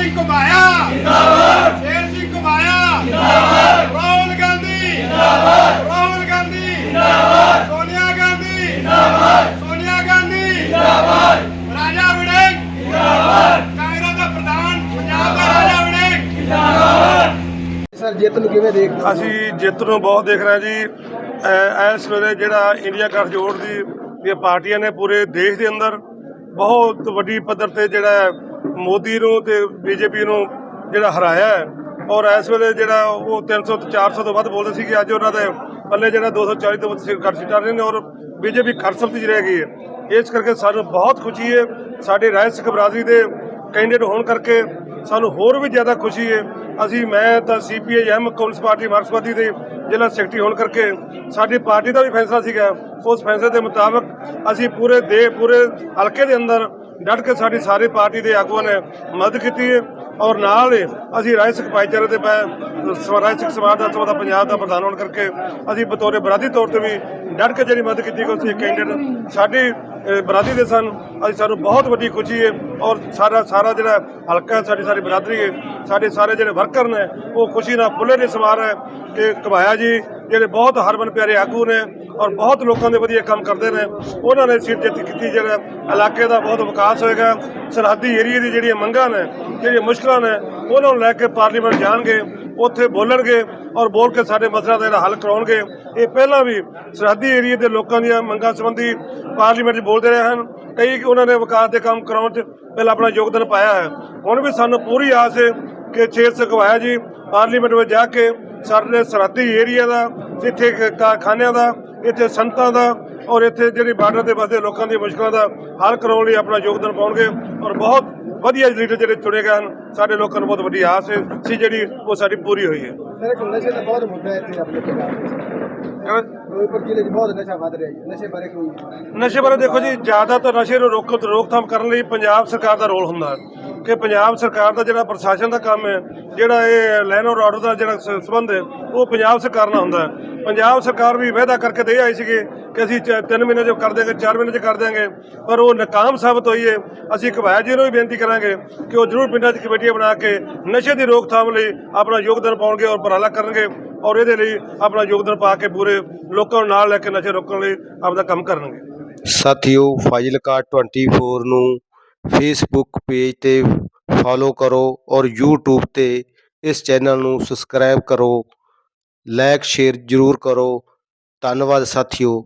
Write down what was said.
ਸਿੰਘ ਘੁਮਾਇਆ। ਜਿੰਦਾਬਾਦ ਸ਼ੇਰ ਸਿੰਘ ਘੁਮਾਇਆ। ਜਿੰਦਾਬਾਦ ਰਾਹੁਲ ਗਾਂਧੀ। ਜਿੰਦਾਬਾਦ ਰਾਹੁਲ ਗਾਂਧੀ। ਜਿੰਦਾਬਾਦ ਸੋਨੀਆ ਗਾਂਧੀ। ਜਿੰਦਾਬਾਦ ਸੋਨੀਆ ਗਾਂਧੀ। ਜਿੰਦਾਬਾਦ ਰਾਜਾ ਵੜਿੰਗ। ਜਿੰਦਾਬਾਦ ਕਾਂਗਰਸ ਦਾ ਪ੍ਰਧਾਨ ਪੰਜਾਬ ਦਾ ਰਾਜਾ ਵੜਿੰਗ। ਸਰ ਜਿੱਤ ਨੂੰ ਕਿਵੇਂ ਦੇਖਦੇ ਅਸੀਂ ਜਿੱਤ ਨੂੰ ਬਹੁਤ ਦੇਖ ਰਹੇ ਹਾਂ ਜੀ। ਐ- ਇਸ ਵੇਲੇ ਜਿਹੜਾ ਇੰਡੀਆ ਗੱਠਜੋੜ ਦੀ ਦੀਆਂ ਪਾਰਟੀਆਂ ਨੇ ਪੂਰੇ ਦੇਸ਼ ਦੇ ਅੰਦਰ ਬਹੁਤ ਵੱਡੀ ਪੱਧਰ ਤੇ ਜਿਹੜਾ ਮੋਦੀ ਨੂੰ ਤੇ ਬੀਜੇਪੀ ਨੂੰ ਜਿਹੜਾ ਹਰਾਇਆ ਹੈ, ਔਰ ਇਸ ਵੇਲੇ ਜਿਹੜਾ ਉਹ 300 ਤੋਂ 400 ਤੋਂ ਵੱਧ ਬੋਲਦੇ ਸੀ ਕਿ ਅੱਜ ਉਹਨਾਂ ਦੇ ਪੱਲੇ ਜਿਹੜਾ 240 ਤੋਂ ਵੱਧ ਸੀਟ ਘੱਟ ਰਹੇ ਨੇ, ਔਰ ਬੀਜੇਪੀ ਖਰਸਪਤੀ 'ਚ ਰਹਿ ਗਈ ਹੈ। ਇਸ ਕਰਕੇ ਸਾਨੂੰ ਬਹੁਤ ਖੁਸ਼ੀ ਹੈ, ਸਾਡੇ ਰਾਏ ਸਿੱਖ ਬਰਾਦਰੀ ਦੇ ਕੈਂਡੀਡੇਟ ਹੋਣ ਕਰਕੇ ਸਾਨੂੰ ਹੋਰ ਵੀ ਜ਼ਿਆਦਾ ਖੁਸ਼ੀ ਹੈ। ਅਸੀਂ, ਮੈਂ ਤਾਂ ਸੀਪੀਆਈਐਮ ਕਮਿਊਨਿਸਟ ਪਾਰਟੀ ਮਾਰਕਸਵਾਦੀ ਦੇ ਜ਼ਿਲ੍ਹਾ ਸੈਕਟਰੀ ਹੋਣ ਕਰਕੇ ਸਾਡੀ ਪਾਰਟੀ ਦਾ ਵੀ ਫੈਸਲਾ ਸੀਗਾ। ਉਸ ਫੈਸਲੇ ਦੇ ਮੁਤਾਬਕ ਅਸੀਂ ਪੂਰੇ ਦੇ, ਪੂਰੇ ਹਲਕੇ ਦੇ ਅੰਦਰ ਡਟ ਕੇ ਸਾਡੀ ਸਾਰੀ ਪਾਰਟੀ ਦੇ ਆਗੂਆਂ ਨੇ ਮਦਦ ਕੀਤੀ ਹੈ ਔਰ ਨਾਲ ਅਸੀਂ ਰਾਜ ਸਿੱਖ ਭਾਈਚਾਰੇ ਦੇ ਪੈ- ਸਵਰਾਜ ਸਿੱਖ ਸਮਾਜ ਦਾ ਸਭਾ ਦਾ ਪੰਜਾਬ ਦਾ ਪ੍ਰਧਾਨ ਹੋਣ ਕਰਕੇ ਅਸੀਂ ਬਤੌਰ ਬਰਾਦੀ ਤੌਰ ਤੇ ਵੀ ਡਟ ਕੇ ਜਿਹੜੀ ਮਦਦ ਕੀਤੀ ਕਿ ਉਸ ਕੈਂਡੀਡੇਟ ਸਾਡੀ ਅਹ, ਦੇ ਸਨ ਅੱਜ ਸਾਨੂੰ ਬਹੁਤ ਵੱਡੀ ਖੁਸ਼ੀ ਹੈ ਔਰ ਸਾਰਾ ਸਾਰਾ ਜਿਹੜਾ ਹਲਕਾ ਹੈ, ਸਾਡੀ ਸਾਰੀ ਬਰਾਦਰੀ ਹੈ ਸਾਡੇ ਸਾਰੇ ਜਿਹੜੇ ਵਰਕਰ ਨੇ ਉਹ ਖੁਸ਼ੀ ਨਾਲ ਫੁੱਲੇ ਨੇ ਸਮਾਰ ਹੈ ਕਿ ਕਮਾਇਆ ਜੀ ਜਿਹੜੇ ਬਹੁਤ ਹਰਮਨ ਪਿਆਰੇ ਆਗੂ ਨੇ ਔਰ ਬਹੁਤ ਲੋਕਾਂ ਦੇ ਵਧੀਆ ਕੰਮ ਕਰਦੇ ਨੇ ਉਹਨਾਂ ਨੇ ਸੀਟ ਜਿੱਤ ਕੀਤੀ ਜਿਹੜਾ ਇਲਾਕੇ ਦਾ ਬਹੁਤ ਵਿਕਾਸ ਹੋਏਗਾ ਸਰਹੱਦੀ ਏਰੀਏ ਦੀ ਜਿਹੜੀਆਂ ਮੰਗਾਂ ਨੇ ਜਿਹੜੀਆਂ ਮੁਸ਼ਕਲਾਂ ਨੇ ਉਹਨਾਂ ਨੂੰ ਲੈ ਕੇ ਪਾਰਲੀਮੈਂਟ ਜਾਣਗੇ ਉੱਥੇ ਬੋਲਣਗੇ ਔਰ ਬੋਲ ਕੇ ਸਾਡੇ ਮਸਲਿਆਂ ਦਾ ਜਿਹੜਾ ਹੱਲ ਕਰਾਉਣਗੇ। ਇਹ ਪਹਿਲਾਂ ਵੀ ਸਰਹੱਦੀ ਏਰੀਏ ਦੇ ਲੋਕਾਂ ਦੀਆਂ ਮੰਗਾਂ ਸੰਬੰਧੀ ਪਾਰਲੀਮੈਂਟ 'ਚ ਬੋਲਦੇ ਰਹੇ ਹਨ। ਕਈ ਉਹਨਾਂ ਨੇ ਵਿਕਾਸ ਦੇ ਕੰਮ ਕਰਾਉਣ 'ਚ ਪਹਿਲਾਂ ਆਪਣਾ ਯੋਗਦਾਨ ਪਾਇਆ ਹੈ। ਹੁਣ ਵੀ ਸਾਨੂੰ ਪੂਰੀ ਆਸ ਹੈ ਕਿ ਛੇ ਸਕਵਾਇਆ ਜੀ ਪਾਰਲੀਮੈਂਟ ਵਿੱਚ ਜਾ ਕੇ ਸਾਡੇ ਸਰਹੱਦੀ ਏਰੀਆ ਦਾ ਇੱਥੇ ਕਾਰਖਾਨਿਆਂ ਦਾ, ਇੱਥੇ ਸੰਤਾਂ ਦਾ ਔਰ ਇੱਥੇ ਜਿਹੜੀ ਬਾਰਡਰ ਦੇ ਵਸਦੇ ਲੋਕਾਂ ਦੀਆਂ ਮੁਸ਼ਕਲਾਂ ਦਾ ਹੱਲ ਕਰਾਉਣ ਲਈ ਆਪਣਾ ਯੋਗਦਾਨ ਪਾਉਣਗੇ ਔਰ ਬਹੁਤ ਵਧੀਆ ਲੀਡਰ ਜਿਹੜੇ ਚੁਣੇ ਗਏ ਹਨ ਸਾਡੇ ਲੋਕਾਂ ਨੂੰ ਬਹੁਤ ਵੱਡੀ ਆਸ ਸੀ ਜਿਹੜੀ ਉਹ ਸਾਡੀ ਪੂਰੀ ਹੋਈ ਹੈ। ਨਸ਼ੇ ਦਾ ਬਹੁਤ ਮੁੱਦਾ ਹੈ ਇੱਥੇ ਆਪਣੇ ਪੰਜਾਬ ਵਿੱਚ ਫਿਰੋਜ਼ਪੁਰ ਜ਼ਿਲ੍ਹੇ 'ਚ ਬਹੁਤ ਨਸ਼ਾ ਵੱਧ ਰਿਹਾ ਜੀ ਨਸ਼ੇ ਬਾਰੇ ਕੋਈ ਨਸ਼ੇ ਬਾਰੇ ਦੇਖੋ ਜੀ ਜ਼ਿਆਦਾਤਰ ਨਸ਼ੇ ਨੂੰ ਰੋਕੋ ਤੇ ਰੋਕਥਾਮ ਕਰਨ ਲਈ ਪੰਜਾਬ ਸਰਕਾਰ ਦਾ ਰੋਲ ਹੁੰਦਾ ਹੈ ਕਿ ਪੰਜਾਬ ਸਰਕਾਰ ਦਾ ਜਿਹੜਾ ਪ੍ਰਸ਼ਾਸਨ ਦਾ ਕੰਮ ਹੈ ਜਿਹੜਾ ਇਹ ਲੈਨ ਔਰ ਆਰਡਰ ਦਾ ਜਿਹੜਾ ਸੰਬੰਧ ਹੈ ਉਹ ਪੰਜਾਬ ਸਰਕਾਰ ਨਾਲ ਹੁੰਦਾ ਹੈ। ਪੰਜਾਬ ਸਰਕਾਰ ਵੀ ਵਾਅਦਾ ਕਰਕੇ ਦੇ ਆਈ ਸੀਗੇ ਕਿ ਅਸੀਂ 3 ਮਹੀਨੇ ਚ ਕਰ ਦੇਵਾਂਗੇ 4 ਮਹੀਨੇ ਚ ਕਰ ਦੇਵਾਂਗੇ ਪਰ ਉਹ ਨਾਕਾਮ ਸਾਬਤ ਹੋਈ ਹੈ ਅਸੀਂ ਕਵਾਇਆ ਜੀ ਨੂੰ ਵੀ ਬੇਨਤੀ ਕਰਾਂਗੇ ਕਿ ਉਹ ਜ਼ਰੂਰ ਪਿੰਡਾਂ 'ਚ ਕਮੇਟੀਆਂ ਬਣਾ ਕੇ ਨਸ਼ੇ ਦੀ ਰੋਕਥਾਮ ਲਈ ਆਪਣਾ ਯੋਗਦਾਨ ਪਾਉਣਗੇ ਔਰ ਉਪਰਾਲਾ ਕਰਨਗੇ ਔਰ ਇਹਦੇ ਲਈ ਆਪਣਾ ਯੋਗਦਾਨ ਪਾ ਕੇ ਪੂਰੇ ਲੋਕਾਂ ਨੂੰ ਨਾਲ ਲੈ ਕੇ ਨਸ਼ੇ ਰੋਕਣ ਲਈ ਆਪਦਾ ਕੰਮ ਕਰਨਗੇ। ਸਾਥੀਓ, ਫਾਜ਼ਿਲਕਾ 24 ਨੂੰ ਫੇਸਬੁੱਕ ਪੇਜ ਤੇ ਫੋਲੋ ਕਰੋ ਔਰ YouTube ਤੇ ਇਸ ਚੈਨਲ ਨੂੰ ਸਬਸਕ੍ਰਾਈਬ ਕਰੋ। ਲਾਈਕ ਸ਼ੇਅਰ ਜ਼ਰੂਰ ਕਰੋ। ਧੰਨਵਾਦ, ਸਾਥੀਓ।